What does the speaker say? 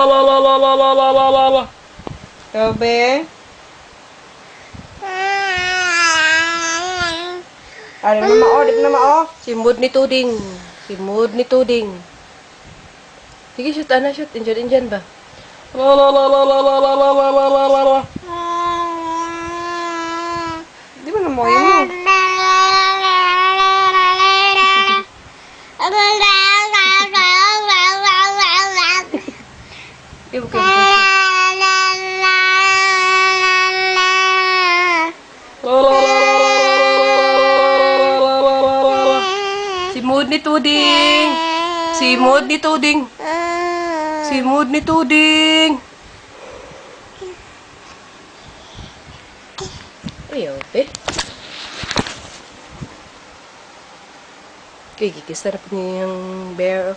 Lá, lá, lá, lá, lá, lá, lá, lá, lá. Deixa eu ver. Ada nama O, ada nama O. Simud ni tuding. Simud ni tuding. Tiga shoot ana, shoot. Injan, injan bah. La la la la la la la la la la la la. Di mana na? Di ba kayo? Si mood ni Tuding. Si mood ni Tuding. Si mood ni Tuding. Ayaw, eh. Kaya kikisarap niya yung bear.